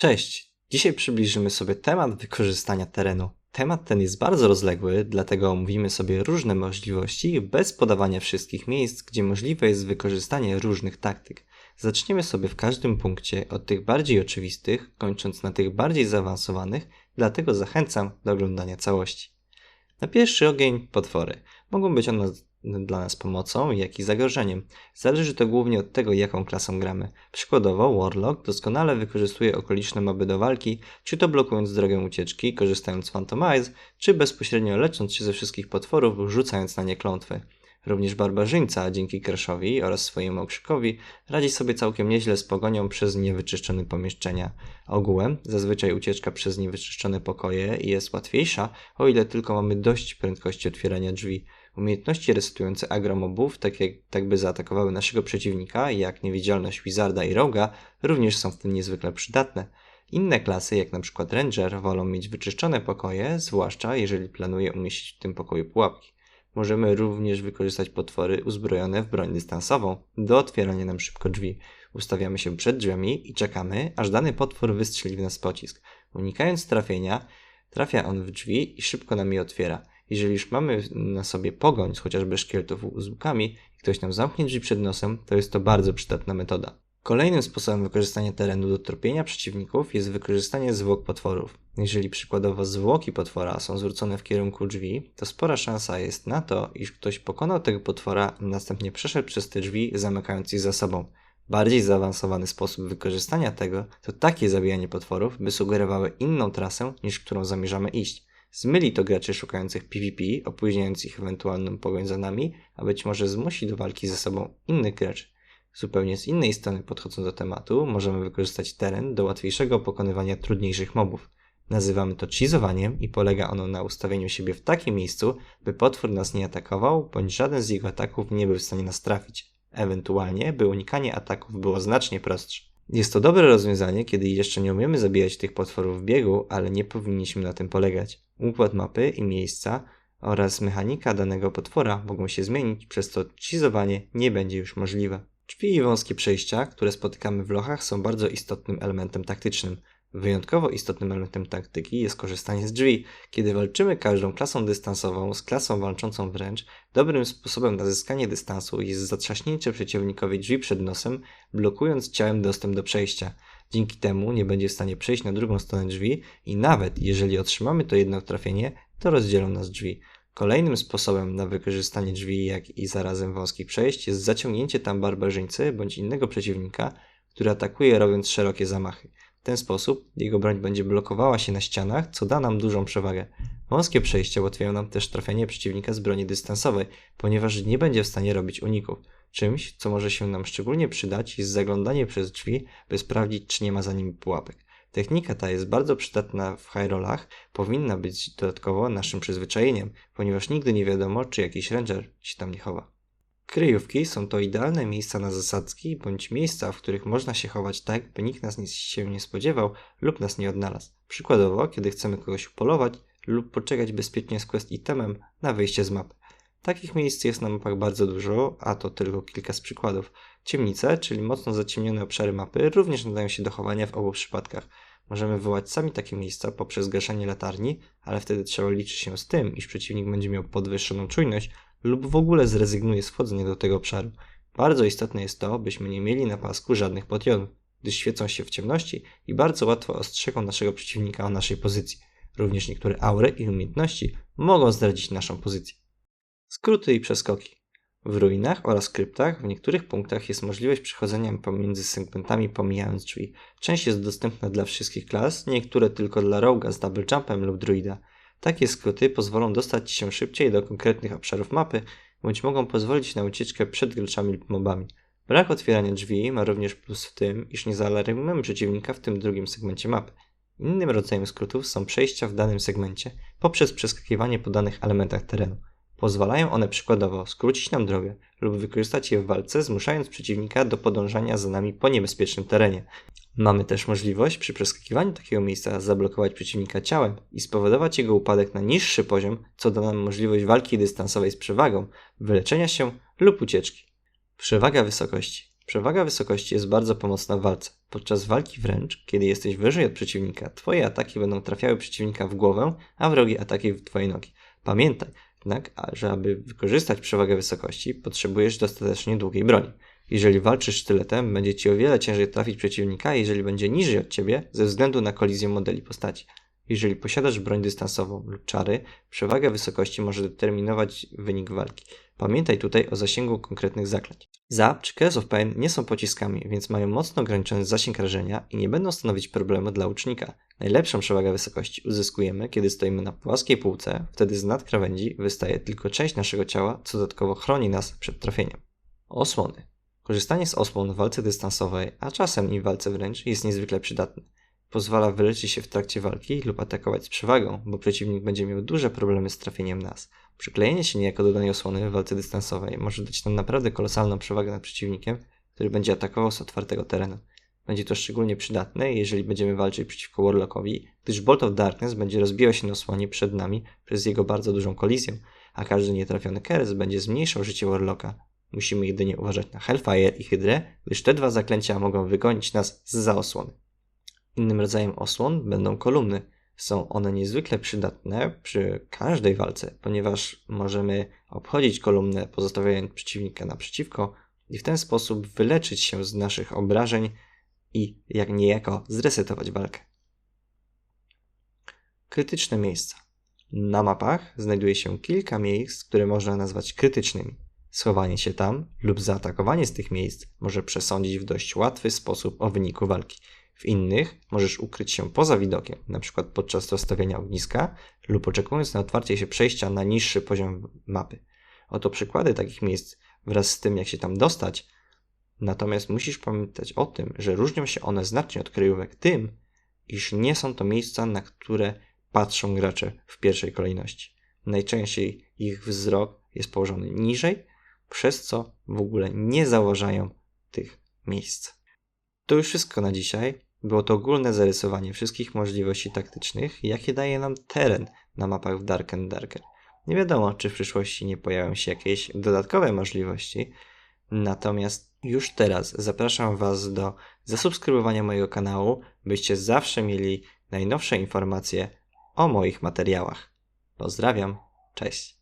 Cześć! Dzisiaj przybliżymy sobie temat wykorzystania terenu. Temat ten jest bardzo rozległy, dlatego omówimy sobie różne możliwości bez podawania wszystkich miejsc, gdzie możliwe jest wykorzystanie różnych taktyk. Zaczniemy sobie w każdym punkcie od tych bardziej oczywistych, kończąc na tych bardziej zaawansowanych, dlatego zachęcam do oglądania całości. Na pierwszy ogień potwory. Mogą być one dla nas pomocą, jak i zagrożeniem. Zależy to głównie od tego, jaką klasą gramy. Przykładowo, Warlock doskonale wykorzystuje okoliczne moby do walki, czy to blokując drogę ucieczki, korzystając z Phantom Eyes, czy bezpośrednio lecząc się ze wszystkich potworów, rzucając na nie klątwy. Również barbarzyńca, dzięki Crashowi oraz swojemu okrzykowi, radzi sobie całkiem nieźle z pogonią przez niewyczyszczone pomieszczenia. Ogółem, zazwyczaj ucieczka przez niewyczyszczone pokoje jest łatwiejsza, o ile tylko mamy dość prędkości otwierania drzwi. Umiejętności resetujące agromobów, tak, jak, tak by zaatakowały naszego przeciwnika, jak niewidzialność Wizarda i Roga, również są w tym niezwykle przydatne. Inne klasy, jak na przykład Ranger, wolą mieć wyczyszczone pokoje, zwłaszcza jeżeli planuje umieścić w tym pokoju pułapki. Możemy również wykorzystać potwory uzbrojone w broń dystansową do otwierania nam szybko drzwi. Ustawiamy się przed drzwiami i czekamy, aż dany potwór wystrzeli w nas pocisk. Unikając trafienia, trafia on w drzwi i szybko nam je otwiera. Jeżeli już mamy na sobie pogoń chociażby szkieletów z łukami i ktoś nam zamknie drzwi przed nosem, to jest to bardzo przydatna metoda. Kolejnym sposobem wykorzystania terenu do tropienia przeciwników jest wykorzystanie zwłok potworów. Jeżeli przykładowo zwłoki potwora są zwrócone w kierunku drzwi, to spora szansa jest na to, iż ktoś pokonał tego potwora, następnie przeszedł przez te drzwi, zamykając je za sobą. Bardziej zaawansowany sposób wykorzystania tego to takie zabijanie potworów, by sugerowały inną trasę niż którą zamierzamy iść. Zmyli to graczy szukających PvP, opóźniając ich ewentualną pogoń za nami, a być może zmusi do walki ze sobą innych graczy. Zupełnie z innej strony podchodząc do tematu, możemy wykorzystać teren do łatwiejszego pokonywania trudniejszych mobów. Nazywamy to cheezowaniem i polega ono na ustawieniu siebie w takim miejscu, by potwór nas nie atakował, bądź żaden z jego ataków nie był w stanie nas trafić. Ewentualnie, by unikanie ataków było znacznie prostsze. Jest to dobre rozwiązanie, kiedy jeszcze nie umiemy zabijać tych potworów w biegu, ale nie powinniśmy na tym polegać. Układ mapy i miejsca oraz mechanika danego potwora mogą się zmienić, przez co cheezowanie nie będzie już możliwe. Drzwi i wąskie przejścia, które spotykamy w lochach, są bardzo istotnym elementem taktycznym. Wyjątkowo istotnym elementem taktyki jest korzystanie z drzwi. Kiedy walczymy każdą klasą dystansową z klasą walczącą wręcz, dobrym sposobem na zyskanie dystansu jest zatrzaśnięcie przeciwnikowi drzwi przed nosem, blokując ciałem dostęp do przejścia. Dzięki temu nie będzie w stanie przejść na drugą stronę drzwi i nawet jeżeli otrzymamy to jedno trafienie, to rozdzielą nas drzwi. Kolejnym sposobem na wykorzystanie drzwi, jak i zarazem wąskich przejść jest zaciągnięcie tam barbarzyńcy bądź innego przeciwnika, który atakuje robiąc szerokie zamachy. W ten sposób jego broń będzie blokowała się na ścianach, co da nam dużą przewagę. Wąskie przejścia ułatwiają nam też trafienie przeciwnika z broni dystansowej, ponieważ nie będzie w stanie robić uników. Czymś, co może się nam szczególnie przydać, jest zaglądanie przez drzwi, by sprawdzić, czy nie ma za nimi pułapek. Technika ta jest bardzo przydatna w high powinna być dodatkowo naszym przyzwyczajeniem, ponieważ nigdy nie wiadomo, czy jakiś ranger się tam nie chowa. Kryjówki są to idealne miejsca na zasadzki, bądź miejsca, w których można się chować tak, by nikt nas nie, się nie spodziewał lub nas nie odnalazł. Przykładowo, kiedy chcemy kogoś upolować lub poczekać bezpiecznie z quest itemem na wyjście z mapy. Takich miejsc jest na mapach bardzo dużo, a to tylko kilka z przykładów. Ciemnice, czyli mocno zaciemnione obszary mapy, również nadają się do chowania w obu przypadkach. Możemy wywołać sami takie miejsca poprzez gaszenie latarni, ale wtedy trzeba liczyć się z tym, iż przeciwnik będzie miał podwyższoną czujność lub w ogóle zrezygnuje z wchodzenia do tego obszaru. Bardzo istotne jest to, byśmy nie mieli na pasku żadnych podionów, gdyż świecą się w ciemności i bardzo łatwo ostrzegą naszego przeciwnika o naszej pozycji. Również niektóre aury i umiejętności mogą zdradzić naszą pozycję. Skróty i przeskoki. W ruinach oraz kryptach w niektórych punktach jest możliwość przechodzenia pomiędzy segmentami pomijając drzwi. Część jest dostępna dla wszystkich klas, niektóre tylko dla roga z double jumpem lub druida. Takie skróty pozwolą dostać się szybciej do konkretnych obszarów mapy, bądź mogą pozwolić na ucieczkę przed graczami lub mobami. Brak otwierania drzwi ma również plus w tym, iż nie zaalarmujemy przeciwnika w tym drugim segmencie mapy. Innym rodzajem skrótów są przejścia w danym segmencie poprzez przeskakiwanie po danych elementach terenu. Pozwalają one przykładowo skrócić nam drogę lub wykorzystać je w walce, zmuszając przeciwnika do podążania za nami po niebezpiecznym terenie. Mamy też możliwość przy przeskakiwaniu takiego miejsca zablokować przeciwnika ciałem i spowodować jego upadek na niższy poziom, co da nam możliwość walki dystansowej z przewagą, wyleczenia się lub ucieczki. Przewaga wysokości. Przewaga wysokości jest bardzo pomocna w walce. Podczas walki wręcz, kiedy jesteś wyżej od przeciwnika, twoje ataki będą trafiały przeciwnika w głowę, a wrogi ataki w twoje nogi. Pamiętaj jednak, że aby wykorzystać przewagę wysokości, potrzebujesz dostatecznie długiej broni. Jeżeli walczysz sztyletem, będzie ci o wiele ciężej trafić przeciwnika, jeżeli będzie niżej od ciebie ze względu na kolizję modeli postaci. Jeżeli posiadasz broń dystansową lub czary, przewaga wysokości może determinować wynik walki. Pamiętaj tutaj o zasięgu konkretnych zaklęć. Zap czy Curse of Pain nie są pociskami, więc mają mocno ograniczony zasięg rażenia i nie będą stanowić problemu dla łucznika. Najlepszą przewagę wysokości uzyskujemy, kiedy stoimy na płaskiej półce, wtedy z nad krawędzi wystaje tylko część naszego ciała, co dodatkowo chroni nas przed trafieniem. Osłony. Korzystanie z osłon w walce dystansowej, a czasem i w walce wręcz, jest niezwykle przydatne. Pozwala wyleczyć się w trakcie walki lub atakować z przewagą, bo przeciwnik będzie miał duże problemy z trafieniem nas. Przyklejenie się niejako do danej osłony w walce dystansowej może dać nam naprawdę kolosalną przewagę nad przeciwnikiem, który będzie atakował z otwartego terenu. Będzie to szczególnie przydatne, jeżeli będziemy walczyć przeciwko Warlockowi, gdyż Bolt of Darkness będzie rozbijał się na osłonie przed nami przez jego bardzo dużą kolizję, a każdy nietrafiony Keres będzie zmniejszał życie Warlocka. Musimy jedynie uważać na Hellfire i Hydrę, gdyż te dwa zaklęcia mogą wygonić nas z osłony. Innym rodzajem osłon będą kolumny. Są one niezwykle przydatne przy każdej walce, ponieważ możemy obchodzić kolumnę, pozostawiając przeciwnika naprzeciwko i w ten sposób wyleczyć się z naszych obrażeń i jak niejako zresetować walkę. Krytyczne miejsca. Na mapach znajduje się kilka miejsc, które można nazwać krytycznymi. Schowanie się tam lub zaatakowanie z tych miejsc może przesądzić w dość łatwy sposób o wyniku walki. W innych możesz ukryć się poza widokiem, np. podczas rozstawiania ogniska lub oczekując na otwarcie się przejścia na niższy poziom mapy. Oto przykłady takich miejsc wraz z tym, jak się tam dostać. Natomiast musisz pamiętać o tym, że różnią się one znacznie od kryjówek tym, iż nie są to miejsca, na które patrzą gracze w pierwszej kolejności. Najczęściej ich wzrok jest położony niżej, przez co w ogóle nie zauważają tych miejsc. To już wszystko na dzisiaj. Było to ogólne zarysowanie wszystkich możliwości taktycznych, jakie daje nam teren na mapach w Dark and Darker. Nie wiadomo, czy w przyszłości nie pojawią się jakieś dodatkowe możliwości, natomiast już teraz zapraszam Was do zasubskrybowania mojego kanału, byście zawsze mieli najnowsze informacje o moich materiałach. Pozdrawiam, cześć.